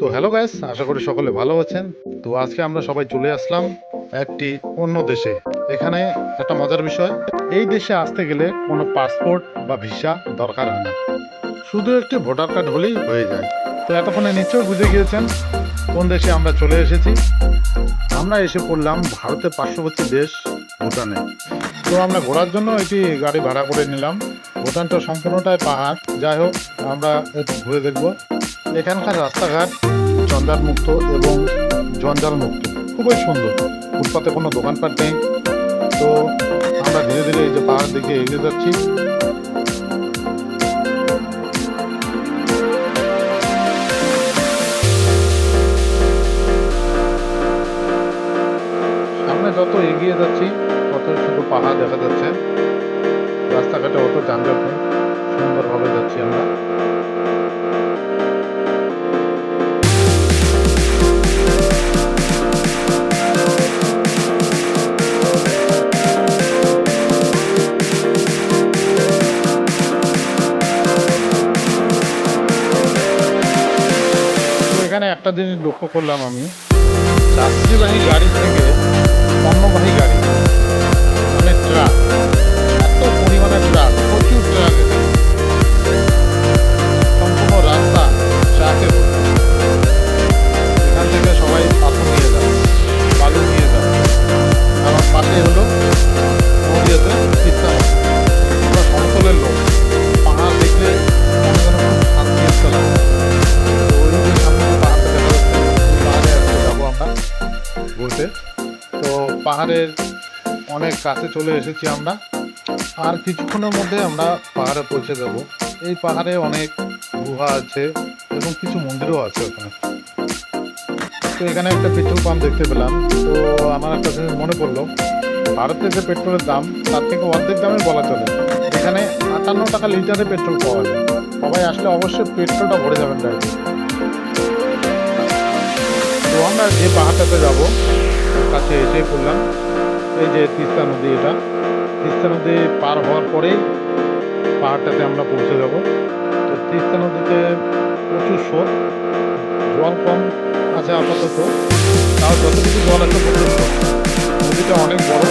তো hello gas আশা করি সকলে ভালো আছেন। তো আজকে আমরা সবাই চলে আসলাম একটি অন্য দেশে। এখানে একটা মজার বিষয়, এই দেশে আসতে গেলে কোনো পাসপোর্ট বা ভিসা দরকার হয় না। শুধু একটি ভোটার কার্ড হলেই হয়ে যায়। তো এতক্ষণে নিশ্চয়ই বুঝে গিয়েছেন কোন দেশে আমরা চলে এসেছি। আমরা এসে পড়লাম ভারতের পার্শ্ববর্তী দেশ ভুটানে। তো আমরা ঘোরার জন্য একটি গাড়ি ভাড়া করে নিলাম। ভুটানটা সম্পূর্ণটাই পাহাড়। যাই হোক, আমরা একটু ঘুরে দেখব। এখানকার রাস্তাঘাট জঞ্জাল মুক্ত এবং জঞ্জাল মুক্ত খুবই সুন্দর। ফুটপাতে কোনো দোকানপাট নেই। তো আমরা ধীরে ধীরে এই যে পাহাড় দিকে এগিয়ে যাচ্ছি। সামনে যত এগিয়ে যাচ্ছি, তত শুধু পাহাড় দেখা যাচ্ছে। রাস্তাঘাটে অত যানজট নেই। সুন্দরভাবে যাচ্ছি আমরা। এখানে একটা জিনিস লক্ষ্য করলাম আমি। যাত্রীবাহী গাড়ি থেকে পণ্যবাহী গাড়ি। পাহাড়ের অনেক কাছে চলে এসেছি আমরা। আর কিছুক্ষণের মধ্যে আমরা পাহাড়ে পৌঁছে যাব। এই পাহাড়ে অনেক গুহা আছে এবং কিছু মন্দিরও আছে ওখানে। তো এখানে একটা পেট্রোল পাম্প দেখতে পেলাম। তো আমার একটা জিনিস মনে পড়ল ভারতে যে পেট্রোলের দাম, তার থেকে অর্ধেক দামে বলা চলে। এখানে আটান্ন টাকা লিটারে পেট্রোল পাওয়া যায়। সবাই আসলে অবশ্যই পেট্রোলটা ভরে যাবেন ডাইরেক্ট তো আমরা যে পাহাড়টাতে যাব। কাছে এসে পড়লাম। এই যে তিস্তা নদী এটা। তিস্তা নদী পার হওয়ার পরেই পাহাড়টাতে আমরা পৌঁছে যাব। তো তিস্তা নদীতে প্রচুর স্রোত, জল কম, আছে আপাতত। তাও যতটুকু জল আছে নদীটা অনেক বড়।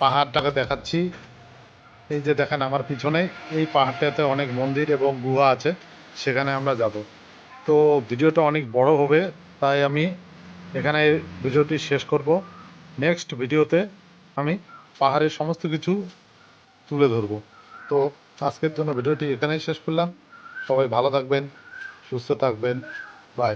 পাহাড়টাকে দেখাচ্ছি। এই যে দেখেন আমার পিছনে, এই পাহাড়টাতে অনেক মন্দির এবং গুহা আছে, সেখানে আমরা যাব। তো ভিডিওটা অনেক বড় হবে, তাই আমি এখানে ভিডিওটি শেষ করব। নেক্সট ভিডিওতে আমি পাহাড়ের সমস্ত কিছু তুলে ধরবো। তো আজকের জন্য ভিডিওটি এখানেই শেষ করলাম। সবাই ভালো থাকবেন, সুস্থ থাকবেন। বাই।